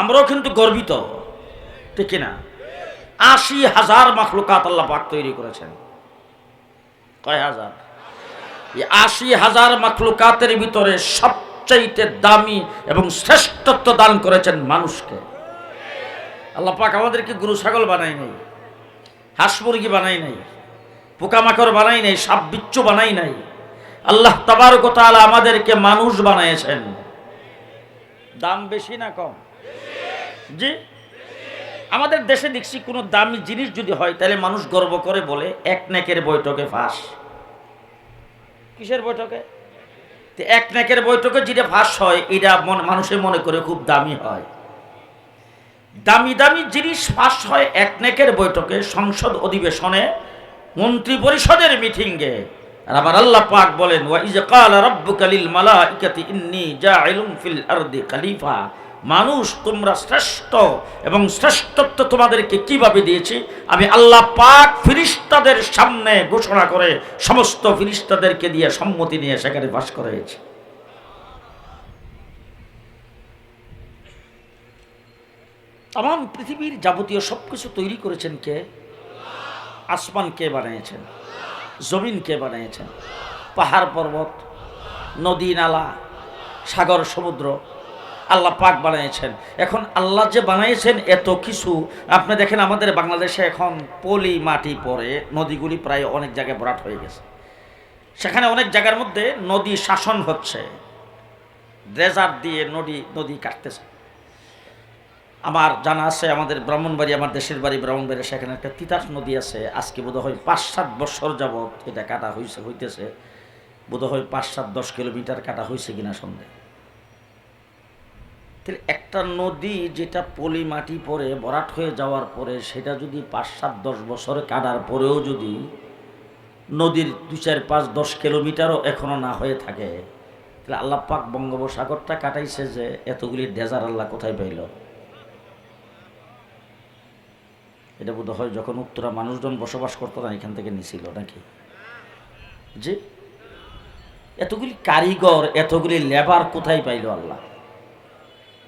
আমরাও কিন্তু গর্বিত। ঠিক না আশি হাজার মাখলুকাত আল্লাহ পাক তৈরি করেছেন। কয় হাজার? এই আশি হাজার মাখলুকাতের ভিতরে সবচাইতে দামি এবং শ্রেষ্ঠত্ব দান করেছেন মানুষকে। আল্লাহ পাক আমাদেরকে গরু ছাগল বানাই নাই, হাঁস মুরগি বানাই নাই, পোকামাকড় বানাই নাই, সাপ বিচ্ছু বানাই নাই। আল্লাহ তাবারকতালা আমাদেরকে মানুষ বানাইছেন দাম বেশি না কম? জি? আমাদের দেশে দেখছি কোনো দামি জিনিস যদি হয়, তাহলে মানুষ গর্ব করে বলে, এক নেকের বৈঠকে ফাঁস। কিসের বৈঠকে? এক নেকের বৈঠকে যেটা ফাঁস হয়, এটা মন মানুষে মনে করে খুব দামি হয়। দামি দামি জিনিস ফাঁস হয় এক নেকের বৈঠকে, সংসদ অধিবেশনে মন্ত্রী পরিষদের মিটিংয়ে। আর আমার আল্লাহ পাক বলেন, ওয়া ইজ কাল রাব্বুকা লিল মালাইকাতি ইন্নী জাইলুম ফিল আরদি খলিফা। মানুষ, তোমরা শ্রেষ্ঠ এবং শ্রেষ্ঠত্ব তোমাদেরকে কীভাবে দিয়েছি? আমি আল্লাহ পাক ফিরিস্তাদের সামনে ঘোষণা করে সমস্ত ফিরিস্তাদেরকে দিয়ে সম্মতি নিয়ে সেখানে বাস করেছি তাম পৃথিবীর যাবতীয় সব কিছু তৈরি করেছেন কে? আসমান কে বানিয়েছেন? জমিন কে বানিয়েছেন? পাহাড় পর্বত, নদী, নালা, সাগর, সমুদ্র আল্লাহ পাক বানিয়েছেন। এখন আল্লাহ যে বানিয়েছেন এত কিছু, আপনি দেখেন আমাদের বাংলাদেশে এখন পলি মাটি পড়ে, নদীগুলি প্রায় অনেক জায়গায় ভরাট হয়ে গেছে। সেখানে অনেক জায়গার মধ্যে নদী শাসন হচ্ছে। ড্রেজার দিয়ে নদী নদী কাটতেছে। আমার জানা আছে, আমাদের ব্রাহ্মণবাড়ি, আমার দেশের বাড়ি ব্রাহ্মণবাড়ি সেখানে একটা তিতাস নদী আছে। আজকে বোধ হয় পাঁচ সাত বছর যাবৎ এটা কাটা হয়েছে হইতেছে। বোধ হয় পাঁচ সাত দশ কিলোমিটার কাটা হয়েছে কিনা সন্দেহ। তাহলে একটা নদী যেটা পলি মাটি পরে বরাট হয়ে যাওয়ার পরে সেটা যদি পাঁচ সাত দশ বছরে কাটার পরেও যদি নদীর দু চার পাঁচ দশ কিলোমিটারও এখনও না হয়ে থাকে, তাহলে আল্লাহ পাক বঙ্গোপসাগরটা কাটাইছে যে এতগুলি ডেজার আল্লাহ কোথায় পাইল? এটা বোধ হয় যখন উত্তরা মানুষজন বসবাস করতো না, এখান থেকে নিছিল নাকি? যে এতগুলি কারিগর, এতগুলি লেবার কোথায় পাইল আল্লাহ?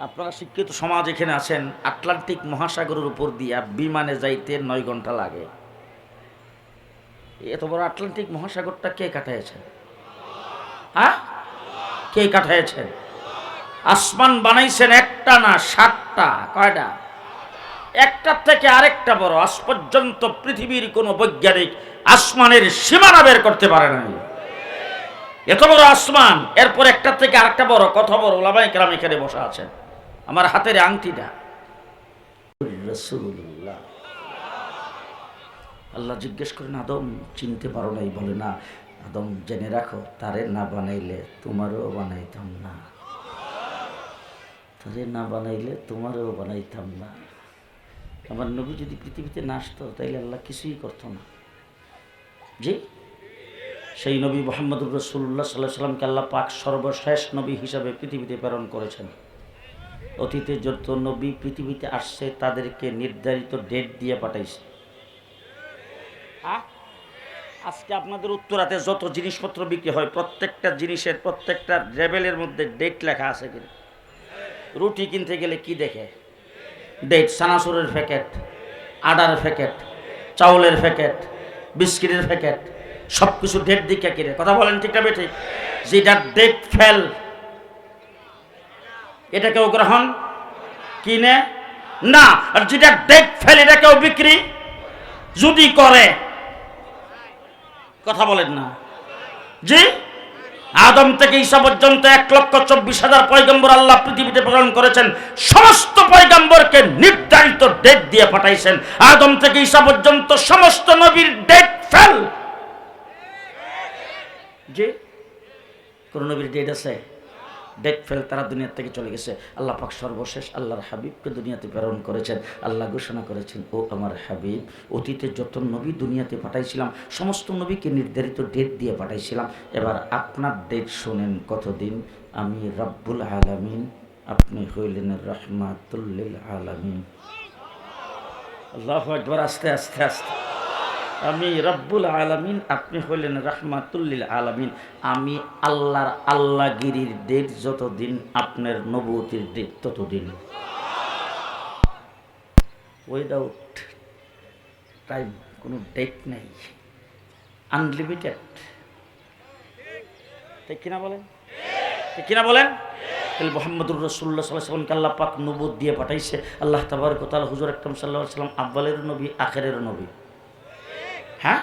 আপনারা শিক্ষিত সমাজ এখানে আছেন, আটলান্টিক মহাসাগরের উপর দিয়া বিমানে যাইতে নয় ঘণ্টা লাগে। এত বড় আটলান্টিক মহাসাগরটা কে কাটাইছেন হ্যাঁ? কে কাটাইছেন আসমান বানাইছেন একটা না সাতটা, কয়টা? একটার থেকে আরেকটা বড়, আজ পর্যন্ত পৃথিবীর কোনো বৈজ্ঞানিক আসমানের সীমানা বের করতে পারে না এত বড় আসমান, এরপর একটার থেকে আরেকটা বড়, কত বড়? ওলামাই কেরাম এখানে বসা আছেন। আমার হাতের আংটিটা। রসুল্লাহ। আল্লাহ জিজ্ঞেস করেন আদম চিনতে পারো নাই? বলে না। আদম জেনে রাখো তারে না বানাইলে তোমারও বানাইতাম না। তারে না বানাইলে তোমারও বানাইতাম না। আমার নবী যদি পৃথিবীতে না আসতো তাইলে আল্লাহ কিছুই করতো না। জি? সেই নবী মোহাম্মদুর রসুল্লাহ সাল্লাহ সাল্লামকে আল্লাহ পাক সর্বশেষ নবী হিসাবে পৃথিবীতে প্রেরণ করেছেন। অতীতে যত নবী পৃথিবীতে আসছে, তাদেরকে নির্ধারিত ডেট দিয়ে পাঠাইছে। আজকে আপনাদের উত্তরাতে যত জিনিসপত্র বিক্রি হয়, প্রত্যেকটা জিনিসের, প্রত্যেকটা লেভেলের মধ্যে ডেট লেখা আছে কিনা। রুটি কিনতে গেলে কি দেখে? ডেট সানাসুরের প্যাকেট আডার প্যাকেট চাউলের প্যাকেট বিস্কিটের প্যাকেট সব কিছু ডেট দিকে কিনে। কথা বলেন ঠিক না বেঠিক যেটা ডেট ফেল এটা কেউ গ্রহণ কিনে? না। আর যেটা ডেট ফেল এটা কেউ বিক্রি? যদি করে? কথা বলেন না। জি? আদম থেকে ঈসা পর্যন্ত এক লক্ষ চব্বিশ হাজার পয়গম্বর আল্লাহ পৃথিবীতে প্রেরণ করেছেন। সমস্ত পয়গম্বরকে নির্ধারিত ডেট দিয়ে পাঠাইছেন। আদম থেকে ঈসা পর্যন্ত সমস্ত নবীর ডেট ফেল। জি? কোন নবীর ডেট আছে? ডেট ফেল তারা দুনিয়া থেকে চলে গেছে। আল্লাহ পাক সর্বশেষ আল্লাহর হাবিবকে দুনিয়াতে প্রেরণ করেছেন। আল্লাহ ঘোষণা করেছেন, ও আমার হাবিব, অতীতে যত নবী দুনিয়াতে পাঠাইছিলাম, সমস্ত নবীকে নির্ধারিত ডেট দিয়ে পাঠাইছিলাম। এবার আপনার ডেট শোনেন কতদিন? আমি রব্বুল আলামিন, আপনি হইলেন রহমাতুল্লিল আলামিন। আল্লাহ একবার আস্তে আস্তে আস্তে। আমি রব্বুল আলামিন, আপনি হইলেন রহমাতুল্লিল আলামিন। আমি আল্লাহর আল্লাহগিরির ডেট যতদিন, আপনার নবতির ডেট ততদিন। উইদাউট টাইম কোনো ডেট নেই। আনলিমিটেড ঠিক কিনা বলেন? ঠিক কিনা বলেন? তাহলে মোহাম্মদুর রসুল্লাহ সাল্লাহ সাল্লামকে আল্লাহ পাক নবুদ দিয়ে পাঠাইছে। আল্লাহ তাবার কোতাল হুজুর আকরম সাল্লাহ সাল্লাম আব্বালের নবী, আখেরের নবী। হ্যাঁ?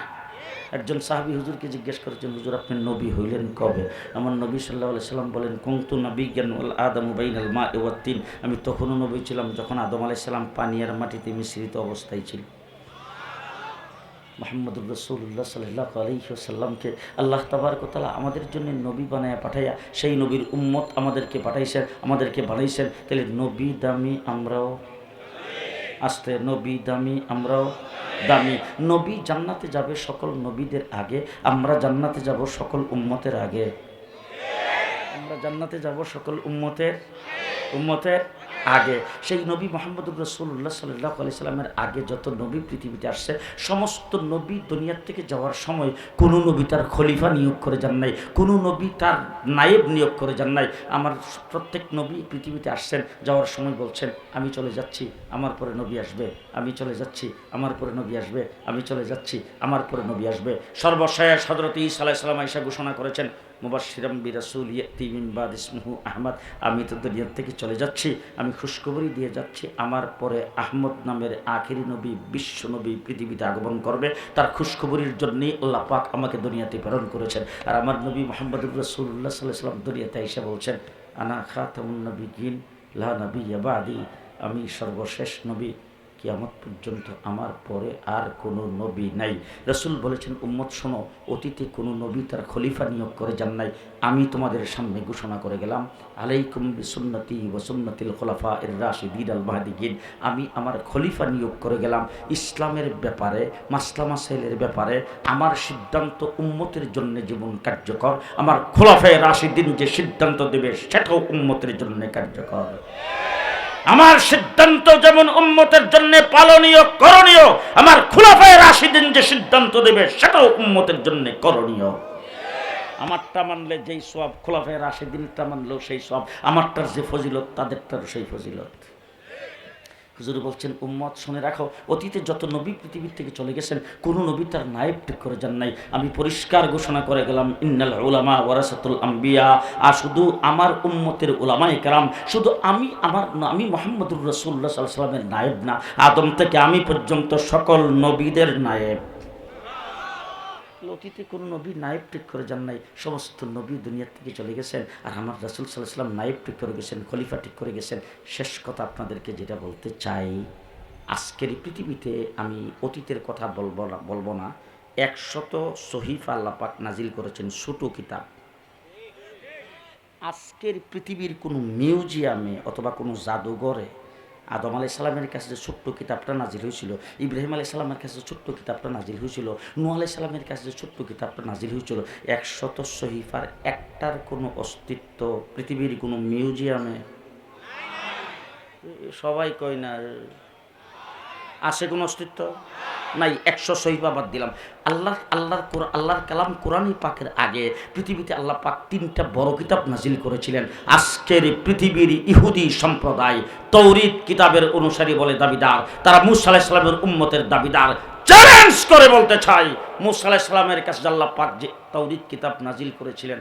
একজন সাহাবি হুজুরকে জিজ্ঞেস করেছেন, হুজুর, আপনি নবী হইলেন কবে? আমার নবী সাল্লাহ সাল্লাম বলেন কংতু নবী জ্ঞান আদম উবাইন আল মা এওয়াত্তিন আমি তখনও নবী ছিলাম যখন আদম আলাইসাল্লাম পানি আর মাটিতে মিশ্রিত অবস্থায় ছিল। মোহাম্মদুর রসুল্লাহ সাল্লাহ আলহিসাল্লামকে আল্লাহ তাবারকতালা আমাদের জন্য নবী বানায় পাঠাইয়া সেই নবীর উম্মত আমাদেরকে পাঠাইছেন, আমাদেরকে বানাইছেন। তাহলে নবী দামি আমরাও, আসতে, নবী দামি আমরাও। দামি। নবী জান্নাতে যাবে সকল নবীদের আগে, আমরা জান্নাতে যাব সকল উম্মতের আগে। আমরা জান্নাতে যাব সকল উম্মতের উম্মতের আগে, সেই নবী মোহাম্মদুর রসুল্লাহ সাল্লাহ আলি সাল্লামের আগে যত নবী পৃথিবীতে আসছে, সমস্ত নবী দুনিয়ার থেকে যাওয়ার সময় কোনো নবী তার খলিফা নিয়োগ করে যান নাই, কোনো নবী তার নায়েব নিয়োগ করে যান নাই। আমার প্রত্যেক নবী পৃথিবীতে আসছেন, যাওয়ার সময় বলছেন, আমি চলে যাচ্ছি, আমার পরে নবী আসবে, আমি চলে যাচ্ছি, আমার পরে নবী আসবে, আমি চলে যাচ্ছি, আমার পরে নবী আসবে। সর্বশেষ হজরত ইসা আলাইসাল্লাম আইসা ঘোষণা করেছেন মুবাসিরাম বিরাসুল ইয়তিমিনবাদ ইসমহু আহমদ। আমি তো দুনিয়ার থেকে চলে যাচ্ছি, আমি খুশখবরি দিয়ে যাচ্ছি। আমার পরে আহমদ নামের আখেরি নবী বিশ্ব নবী পৃথিবীতে আগমন করবে। তার খুশখবরির জন্যই আল্লাহ পাক আমাকে দুনিয়াতে প্রেরণ করেছেন। আর আমার নবী মোহাম্মদুর রসুল্লাহ সাল্লাহ সাল্লাম দুনিয়াতে এসে বলছেন, আনা খাতামুন নবী গিন লা নবী ইয়াবাদি আমি সর্বশেষ নবী কিয়ামত পর্যন্ত আমার পরে আর কোনো নবী নাই। রসুল বলেছেন, উম্মত, শোনো, অতীতে কোনো নবী তার খলিফা নিয়োগ করে যান নাই। আমি তোমাদের সামনে ঘোষণা করে গেলাম, আলাইকুম বিসুন্নতি ওসুন্নতিল খোলাফা এর রাশিদিন আল মাহাদিগিন। আমি আমার খলিফা নিয়োগ করে গেলাম ইসলামের ব্যাপারে মাসলা মাসাইলের ব্যাপারে। আমার সিদ্ধান্ত উম্মতের জন্য জীবন কার্যকর, আমার খোলাফায় রাশিদিন যে সিদ্ধান্ত দেবে, সেটাও উম্মতের জন্য কার্যকর। আমার সিদ্ধান্ত যেমন উম্মতের জন্য পালনীয়, করণীয়, আমার খুলাফায় রাশিদিন যে সিদ্ধান্ত দেবে, সেটাও উম্মতের জন্য করণীয়। আমারটা মানলে যেই সব খোলাফায় রাশিদিনটা মানলেও সেই সব আমারটার যে ফজিলত, তাদেরটারও সেই ফজিলত। হুজুর বলছেন, উম্মত, শুনে রাখো, অতীতে যত নবী পৃথিবীর থেকে চলে গেছেন, কোনো নবী তার নায়েব ঠিক করে যান নাই। আমি পরিষ্কার ঘোষণা করে গেলাম, ইন্নাল উলামা ওয়ারাসাতুল আম্বিয়া আর শুধু আমার উম্মতের উলামাই কালাম শুধু আমি আমার আমি মোহাম্মদুর রসুল্লাহ সাল্লাহ সাল্লামের নায়েব না। আদম থেকে আমি পর্যন্ত সকল নবীদের নায়েব। অতীতে কোনো নবী নায়েব ঠিক করে যান নাই। সমস্ত নবী দুনিয়ার থেকে চলে গেছেন আর আমার রাসুল সাল্লাহ সাল্লাম নায়েব ঠিক করে গেছেন, খলিফা ঠিক করে গেছেন। শেষ কথা আপনাদেরকে যেটা বলতে চাই, আজকের পৃথিবীতে আমি অতীতের কথা বলব না বলব না। একশত সহিফা আল্লাপাক নাজিল করেছেন ছোটো কিতাব। আজকের পৃথিবীর কোনো মিউজিয়ামে অথবা কোনো জাদুঘরে আদম আলাই সালামের কাছে যে ছোট্ট কিতাবটা নাজিল হয়েছিল, ইব্রাহিম আলি সালামের কাছে ছোট্ট কিতাবটা নাজিল হয়েছিল নু আলাই সালামের কাছে যে ছোট্ট কিতাবটা নাজিল হয়েছিল, একশত শহীফার একটার কোনো অস্তিত্ব পৃথিবীর কোনো মিউজিয়ামে? সবাই কয় না আছে কোনো অস্তিত্ব? নাই, একশো শহীফা বাদ দিলাম। আল্লাহ আল্লাহর আল্লাহর কালাম কোরআনই পাকের আগে পৃথিবীতে আল্লাহ পাক তিনটা বড় কিতাব নাজিল করেছিলেন। আজকের পৃথিবীর ইহুদি সম্প্রদায় তৌরিদ কিতাবের অনুসারী বলে দাবিদার। তারা মুসা আলাহ সাল্লামের উম্মতের দাবিদার। চ্যালেঞ্জ করে বলতে চাই, মুসা আলাহ সাল্লামের কাছে আল্লাহ পাক যে তৌরিদ কিতাব নাজিল করেছিলেন,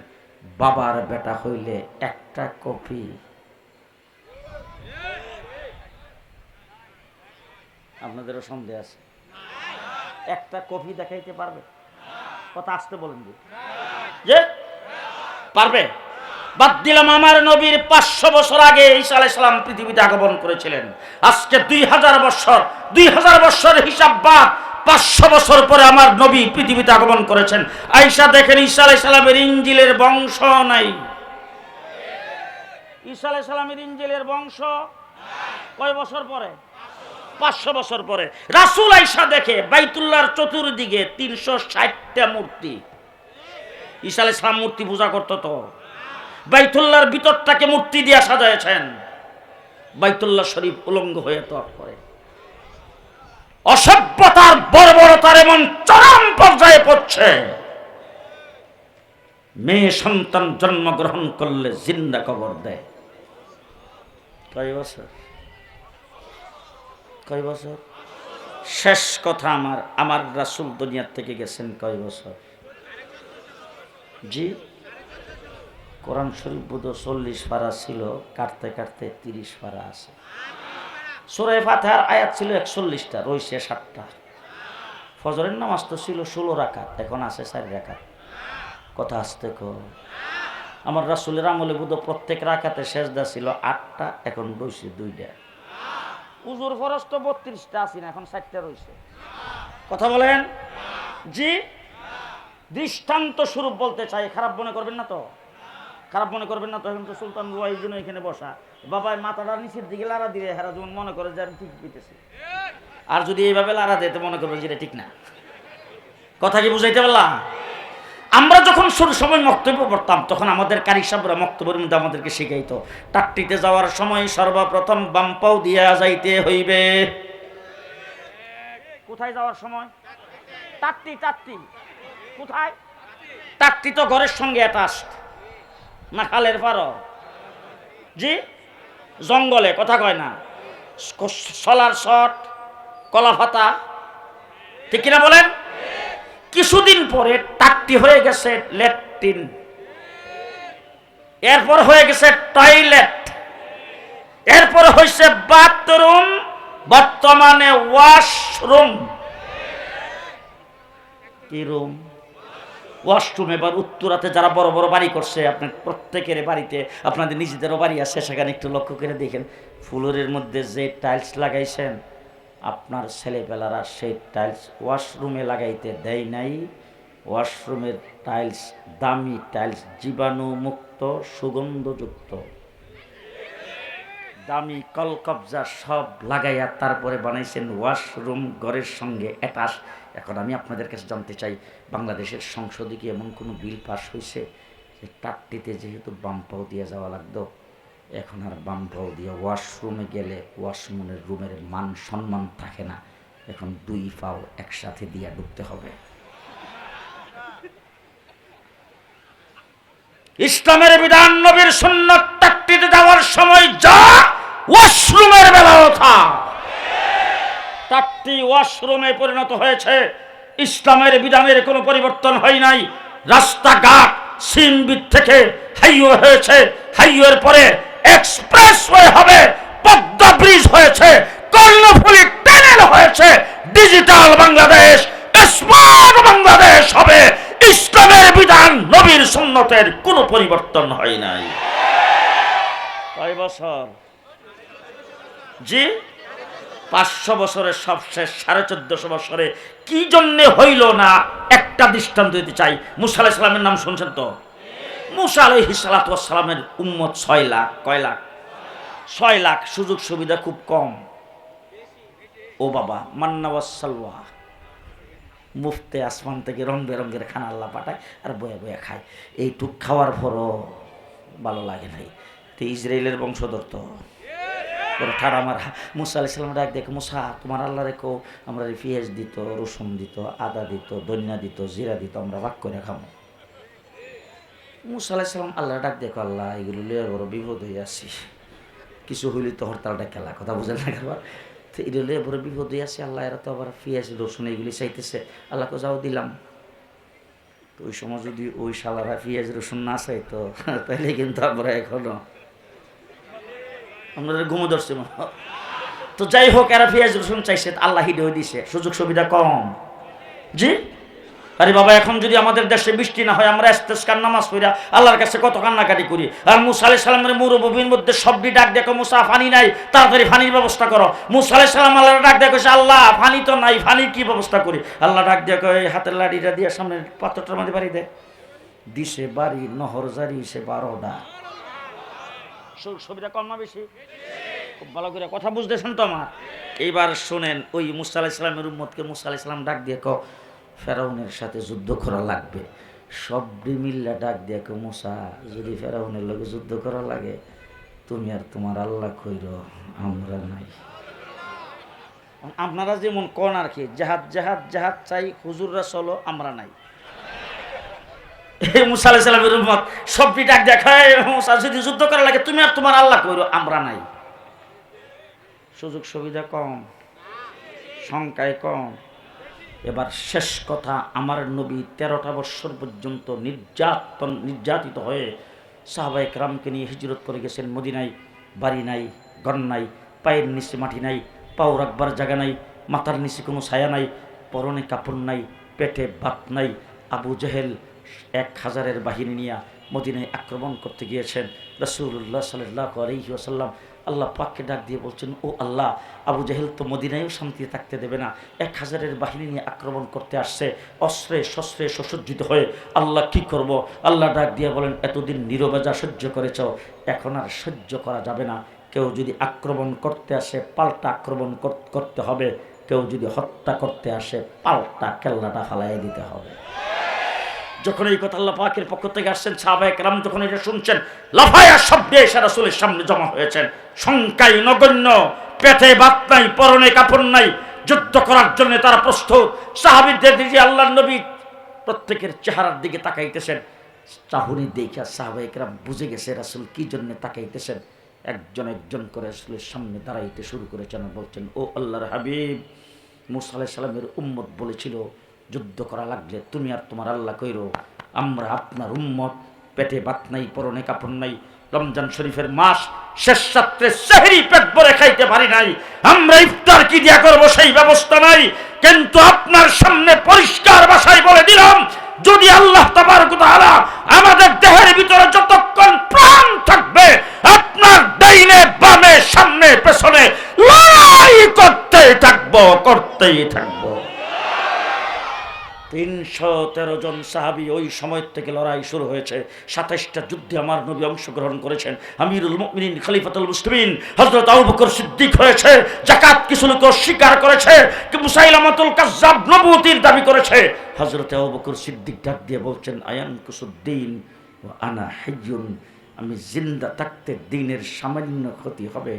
বাবার বেটা হইলে একটা কপি। আপনাদেরও সন্দেহ আছে। একটা কপি দেখাইতে পারবে? কথা আসতে বলেন যে। পারবে? বাদ দিলাম আমার নবীর পাঁচশো বছর আগে ঈসা আলাইসালাম পৃথিবীতে আগমন করেছিলেন। আজকে দুই হাজার বছর, দুই হাজার বছরের হিসাব বাদ, পাঁচশো বছর পরে আমার নবী পৃথিবীতে আগমন করেছেন। আইসা দেখেন ঈসা আলাইসালামের ইঞ্জিলের বংশ নাই। ঈসা আলাইসালামের ইঞ্জিলের বংশ কয় বছর পরে? পাঁচশো বছর পরে। রাসুল আইসা দেখে বাইতুল্লাহর চতুর্দিকে তিনশো ষাটটা মূর্তি। ঈসা আলাই সালাম মূর্তি পূজা করতো তো। বাইতুল্লাহর ভিতরটাকে মূর্তি দিয়ে সাজাইছেন। বাইতুল্লাহ শরীফ উলঙ্গ হয়ে তো করে। অসভ্যতার বর্বরতার এমন চরম পর্যায়ে পড়ছে। মেয়ে সন্তান জন্মগ্রহণ করলে জিন্দা কবর দেয়। কয় বছর? কয় বছর? শেষ কথা আমার আমার রাসুল দুনিয়ার থেকে গেছেন কয় বছর? জি, কোরআন শরীফ বোধ চল্লিশ পারা ছিল, কাটতে কাটতে তিরিশ পারা আছে। সুরাই ফাতেহার আয়াত ছিল একচল্লিশটা, রয়েছে সাতটা ফজরের নামাজ তো ছিল ষোলো রাখাত এখন আছে চারি রাখাত কথা আসতে কো। আমার রাসুলের আমলে বোধ প্রত্যেক রাখাতে শেষদা ছিল আটটা, এখন রয়েছে দুইটা। উজুর ফরজ তো বত্রিশটা আছি না, এখন ষাটটা রয়েছে। কথা বলেন? জি? দৃষ্টান্ত স্বরূপ বলতে চাই, খারাপ মনে করবেন না তো? খারাপ মনে করবেন না তো, এখন তো সুলতান রুয়াই জন্য এখানে বসা। বাবাই মাথাটা নিচের দিকে লাড়া দিলে হেরা যেমন মনে করে যে আমি ঠিক পেতেছি আর যদি এইভাবে লাড়া দেয়, তো মনে করবেন যে এটা ঠিক না। কথা কি বুঝাইতে পারলাম? আমরা যখন শুরু সময় বক্তব্য পড়তাম, তখন আমাদের কারি সাহেবরা বক্তব্যের মধ্যে আমাদেরকে শিখাইতো, টাট্টিতে যাওয়ার সময় সর্বপ্রথম বাম্পাও দিয়া যাইতে হইবে। কোথায় যাওয়ার সময়? টাট্টি টাট্টি। কোথায়? টাট্টি তো ঘরের সঙ্গে অ্যাটাচড না খালের পারো? জি? জঙ্গলে, কথা কয় না। সলার শট কলা ফাতা ঠিক কিনা বলেন? কিছুদিন পরে টাকটি হয়ে গেছে ল্যাট্রিন এরপর হয়ে গেছে টয়লেট। এরপর হয়েছে বাথরুম, বর্তমানে ওয়াশরুম। কি রুম? ওয়াশরুম, এবার উত্তরাতে যারা বড় বড় বাড়ি করছে, আপনার প্রত্যেকের বাড়িতে, আপনাদের নিজেদেরও বাড়ি আছে, সেখানে একটু লক্ষ্য করে দেখেন। ফ্লোরের মধ্যে যে টাইলস লাগাইছেন আপনার ছেলেপেলারা সেই টাইলস ওয়াশরুমে লাগাইতে দেয় নাই। ওয়াশরুমের টাইলস দামি টাইলস জীবাণুমুক্ত, সুগন্ধযুক্ত। দামি কলকবজা সব লাগাইয়া তারপরে বানাইছেন ওয়াশরুম ঘরের সঙ্গে অ্যাটাচ এখন আমি আপনাদের কাছে জানতে চাই, বাংলাদেশের সংসদে কি এমন কোনো বিল পাস হয়েছে যে টাট্টিতে যেহেতু বাম্পাও দিয়ে যাওয়া লাগতো। এখন আর বাম্পাও দিয়ে ওয়াশরুমে গেলে ওয়াশরুমের রুমের মান সম্মান থাকে না। এখন দুই পাও একসাথে দিয়ে ঢুকতে হবে। ইসলামের বিধান নবীর সুন্নত যাওয়ার সময় যা ওয়াশরুমের বেলাও থা চারটি ওয়াশরুমে পরিণত হয়েছে। ইসলামের বিধানের কোনো পরিবর্তন হয় নাই। রাস্তাঘাট সিমবিদ থেকে হাইওয়ে হয়েছে। হাইওয়ের পরে এক্সপ্রেসওয়ে হবে পদ্মা ব্রিজ হয়েছে কর্ণফুলি টানেল হয়েছে ডিজিটাল বাংলাদেশ স্মার্ট বাংলাদেশ হবে। ইসলামের বিধান নবীর সুন্নতের কোনো পরিবর্তন হয় নাই। কয় বছর? জি? পাঁচশো বছরের সব শেষ সাড়ে চোদ্দশো বছরে কি জন্যে হইল না? একটা দৃষ্টান্ত দিতে চাই। মুসা আলাহ নাম শুনছেন তো? মুসা আলহি সালাতামের উম্মত ছয় লাখ, কয় লাখ? ছয় লাখ, সুযোগ সুবিধা খুব কম। ও বাবা মান্নাওয়াসাল্লাহ মুফতে আসমান থেকে রং বেরঙ্গের খানা আল্লাহ পাঠায় আর বয়ে বয়ে খায়। এইটুক খাওয়ার পরও ভালো লাগে নাই। তো ইসরায়েলের বংশধর তো। ওরা ঠাড়া মারা। মুসা আলি সাল্লাম ডাক দেখে, মুসা, তোমার আল্লাহ রেখো আমরা পেঁয়াজ দিত, রসুন দিত, আদা দিত, ধনিয়া দিত, জিরা দিত, আমরা ভাগ করে খাব মুসা আল্লাহ ডাক দেখো আল্লাহ, এগুলো লিয়ে বড় বিপদ হয়ে আসছি। কিছু হইলে তো হরতালটা খেলা কথা বুঝেন না খাবার তো এগুলো লিয়ে বড় বিপদ হয়ে আসছে, আল্লাহ, এরা তো আবার পেঁয়াজ রসুন এগুলি চাইতেছে। আল্লাহকে যাও দিলাম। তো ওই সময় যদি ওই শালারা পেঁয়াজ রসুন না চাই তো তাহলে কিন্তু আমরা এখনও আমাদের ঘুমো ধরছে তো যাই হোক, এরা পেঁয়াজ রসুন চাইছে আল্লাহ হিডে দিছে। সুযোগ সুবিধা কম। জি? আরে বাবা, এখন যদি আমাদের দেশে বৃষ্টি না হয়, আমরা ইস্তেস্কার নামাজ পড়া, আল্লাহর কাছে কত কান্নাকাটি করি। আর মুসা আলাই সালামের মুরব্বীর মধ্যে সবটি ডাক দেখো, মুসা ফানি নাই, তাড়াতাড়ি ফানির ব্যবস্থা করো। মুসা সালাম আল্লাহ ডাক দেখো আল্লাহ, ফানি তো নাই ফানির কি ব্যবস্থা করি? আল্লাহ ডাক দেখো এই হাতের লাড়িটা দিয়ে সামনে পাত্রটার মধ্যে বাড়ি দেয় দিছে বাড়ি, নহর জারি, সে সুযোগ সুবিধা কম না বেশি? খুব ভালো করে কথা বুঝতেছেন তো আমার? এইবার শোনেন, ওই মুসা আলাহ উম্মতকে মুসা আলাহ ইসলাম ডাক দিয়ে ক ফেরাউনের সাথে যুদ্ধ করা লাগবে। সব মিল্লা ডাক দিয়ে মুসা, যদি ফেরাউনের লোকে যুদ্ধ করা লাগে, তুমি আর তোমার আল্লাহ কইর আমরা নাই। আপনারা যেমন কন আর কি, জাহাজ জাহাজ জাহাজ চাই, হুজুররা চলো, আমরা নাই। মুসা আলাহ সাল্লামের উম্মত সবটি ডাক দেখায় মুসা, যদি যুদ্ধ করা লাগে, তুমি আর তোমার আল্লাহ কইরো আমরা নাই। সুযোগ সুবিধা কম, সংখ্যায় কম এবার শেষ কথা, আমার নবী তেরোটা বৎসর পর্যন্ত নির্যাতন, নির্যাতিত হয়ে সাহাবাইক রামকে নিয়ে হিজরত করে গেছেন মদিনায়। বাড়ি নাই, ঘর নাই, পায়ের নিচে মাটি নাই, পাও রাখবার জায়গা নাই, মাথার নিচে কোনো ছায়া নাই, পরনে কাপড় নাই, পেটে ভাত নাই। আবু জেহেল এক হাজারের বাহিনী নিয়ে মদিনায় আক্রমণ করতে গিয়েছেন। রসুল্লাহ সাল্লাহ আলহি আসাল্লাম আল্লাহ পাককে ডাক দিয়ে বলছেন, ও আল্লাহ, আবু জাহেল তো মদিনায়ও শান্তিতে থাকতে দেবে না। এক হাজারের বাহিনী নিয়ে আক্রমণ করতে আসছে, অস্ত্রে শস্ত্রে সুসজ্জিত হয়ে। আল্লাহ কি করব? আল্লাহ ডাক দিয়ে বলেন, এতদিন নীরবেজা সহ্য করেছ, এখন আর সহ্য করা যাবে না। কেউ যদি আক্রমণ করতে আসে, পাল্টা আক্রমণ করতে হবে। কেউ যদি হত্যা করতে আসে, পাল্টা কেল্লাটা ফালাই দিতে হবে। যখন এই কথা আল্লাহ পাকের পক্ষ থেকে আসছেন সাহাবাহিক রাম যখন এটা শুনছেন, লাফায়া শব্দে এসে রাসুলের সামনে জমা হয়েছেন। সংখ্যায় নগণ্য, পেটে বাত নাই, পরনে কাপড় নাই, যুদ্ধ করার জন্য তারা প্রস্তুত। সাহাবিদের দিকে আল্লাহ নবী প্রত্যেকের চেহারার দিকে তাকাইতেছেন। চাহুনি দেখা সাহাবাহিক রাম বুঝে গেছে রাসুল কি জন্য তাকাইতেছেন। একজন একজন করে রাসুলের সামনে দাঁড়াইতে শুরু করেছেন বলছেন, ও আল্লাহর হাবিব, মুসা আলাইহিস সালামের উম্মত বলেছিল যুদ্ধ করা লাগলে তুমি আর তোমার আল্লাহ কইরো, আমরা আপনার উম্মত, পেটে বাত নাই, পরনে কাপড় নাই, রমজান শরীফের মাস শেষ রাত্রে সেহরি পেট ভরে খাইতে পারি নাই, আমরা ইফতার কি দিয়া করব সেই ব্যবস্থা নাই, কিন্তু আপনার সামনে পরিষ্কার ভাষায় বলে দিলাম, যদি আল্লাহ ওয়া তাআলা আমাদের দেহের ভিতরে যতক্ষণ প্রাণ থাকবে, আপনার ডাইনে, বামে, সামনে, পেছনে লড়াই করতেই থাকব করতেই থাকব। তিনশো তেরো জন সাহাবি ওই সময় থেকে লড়াই শুরু হয়েছে। সাতাইশটা যুদ্ধে আমার নবী অংশগ্রহণ করেছেন। আমিরুল মুমিনিন, খলিফাতুল মুসলিমিন, হযরত আবু বকর সিদ্দিক হয়েছে, জাকাত কিছু লোক অস্বীকার করেছে মুসাইলামাতুল কাজ্জাব নবুতির দাবি করেছে। হযরত আবু বকর সিদ্দিক ডাক দিয়ে বলছেন, আয়ান কুসুদ্দিন ও আনা হাইয়ুন, আমি জিন্দা থাকতে দিনের সামান্য ক্ষতি হবে।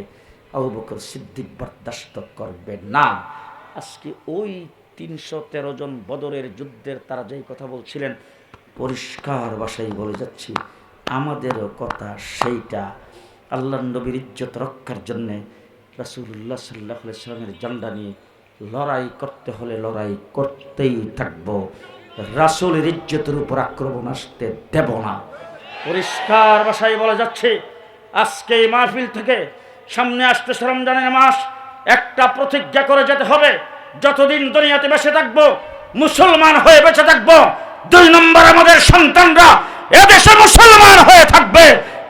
আবু বকর সিদ্দিক বরদাস্ত করবে না। আজকে ওই তিনশো তেরো জন বদরের যুদ্ধের তারা যেই কথা বলছিলেন, পরিষ্কার ভাষায় বলে যাচ্ছি, আমাদেরও কথা সেইটা। আল্লাহ নবীর ইজ্জত রক্ষার জন্যে রাসুল্লাহ সাল্লাহ সাল্লামের জান্ডা নিয়ে লড়াই করতে হলে লড়াই করতেই থাকব। রাসুলের ইজ্জতের উপর আক্রমণ আসতে দেব না। পরিষ্কার ভাষায় বলা যাচ্ছে, আজকে এই মাহফিল থেকে সামনে আসতে রমজানের মাস, একটা প্রতিজ্ঞা করে যেতে হবে। যতদিন দুনিয়াতে বেঁচে থাকব, মুসলমান হয়ে বেঁচে থাকব, দুই নম্বর আমাদের সন্তানরা এদেশে মুসলমান হয়ে থাকবে।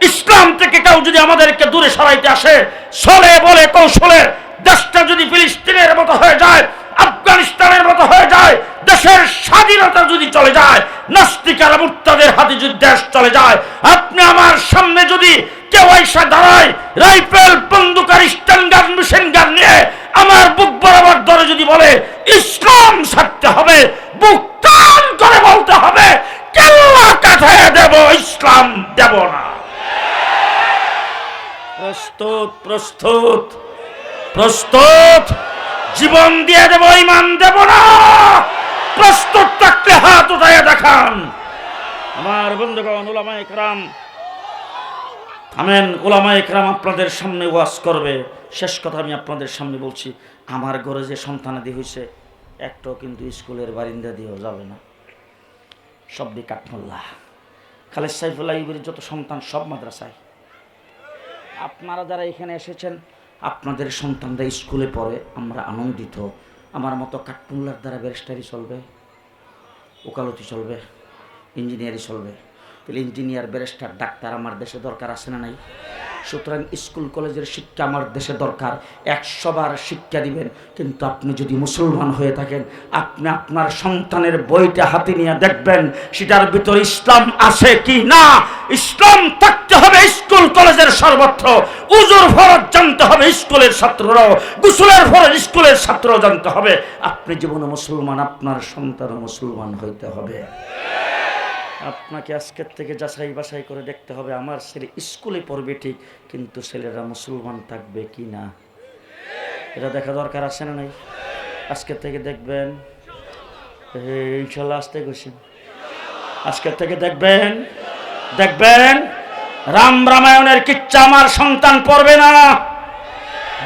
ইসলাম থেকে কেউ যদি আমাদেরকে দূরে সরাইতে আসে ছলে বলে কৌশলে দেশটা যদি ফিলিস্তিনের মতো হয়ে যায়, আফগানিস্তানের মতো হয়ে যায়, দেশের স্বাধীনতা যদি চলে যায় নাস্তিকার মুক্তাদের হাতে যদি দেশ চলে যায়, আপনি আমার সামনে যদি কেউ এসে দাঁড়ায়, রাইফেল বন্দুকার স্ট্যান্ডার মেশিন গান নিয়ে আমার বুক বরাবর ধরে যদি বলে, ইসলাম ছাড়তে হবে, বুক টান করে বলতে হবে, কেল্লা কাঠায় দেব, ইসলাম দেব না। প্রস্তুত প্রস্তুত প্রস্তুত। জীবন দিয়ে দেব ইমান দেব না। প্রস্তুত থাকলে হাত উঠাইয়া দেখান। আমার বন্ধুগণ ওলামা একরাম থামেন ওলামা একরাম আপনাদের সামনে ওয়াজ করবে। শেষ কথা আমি আপনাদের সামনে বলছি। আমার ঘরে যে সন্তানাদি হয়েছে একটাও কিন্তু স্কুলের বারিন্দা দিয়েও যাবে না। সব দিয়ে কাঠমোল্লা খালেদ সাইফুল্লাহ ইবির যত সন্তান, সব মাদ্রাসায়। আপনারা যারা এখানে এসেছেন, আপনাদের সন্তানরা স্কুলে পড়ে, আমরা আনন্দিত। আমার মতো কাঠমোল্লার দ্বারা ব্যারিস্টারি চলবে, ওকালতি চলবে, ইঞ্জিনিয়ারি চলবে। তাহলে ইঞ্জিনিয়ার ব্যারিস্টার ডাক্তার আমার দেশে দরকার আছে না নাই? সুতরাং স্কুল কলেজের শিক্ষা আমার দেশে দরকার। একশোবার শিক্ষা দিবেন। কিন্তু আপনি যদি মুসলমান হয়ে থাকেন, আপনি আপনার সন্তানের বইটা হাতে নিয়ে দেখবেন, সেটার ভিতর ইসলাম আছে কি না? ইসলাম থাকতে হবে স্কুল কলেজের সর্বত্র। উজুর ফরজ জানতে হবে স্কুলের ছাত্ররাও। গুসুলের ফরজ স্কুলের ছাত্রও জানতে হবে। আপনি জীবনে মুসলমান, আপনার সন্তান মুসলমান হইতে হবে। আপনাকে আজকের থেকে যাচাই বাছাই করে দেখতে হবে, আমার ছেলে স্কুলে পড়বে ঠিক, কিন্তু ছেলেরা মুসলমান থাকবে কি না? এটা দেখা দরকার আছে না নাই? আজকের থেকে দেখবেন ইনশাল্লাহ আসতে গেছেন আজকের থেকে দেখবেন দেখবেন, রাম রামায়ণের কিচ্ছা আমার সন্তান পড়বে না।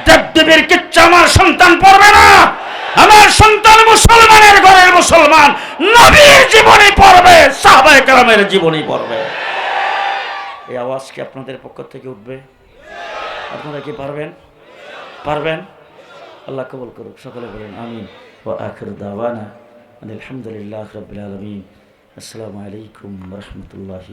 দেবদেবীর কিচ্ছা আমার সন্তান পড়বে না। আমার নবীর জীবনী পড়বে সাহাবায়ে কালামের জীবনী পড়বে। এই আওয়াজ কি আপনাদের পক্ষ থেকে উঠবে? আপনারা কি পারবেন? পারবেন? আল্লাহ কবুল করুক, সকলে বলেন, আমিন। ও আখির দাওয়ানা আলহামদুলিল্লাহ রবিল আলমিন। আসসালামু আলাইকুম রহমতুল্লাহি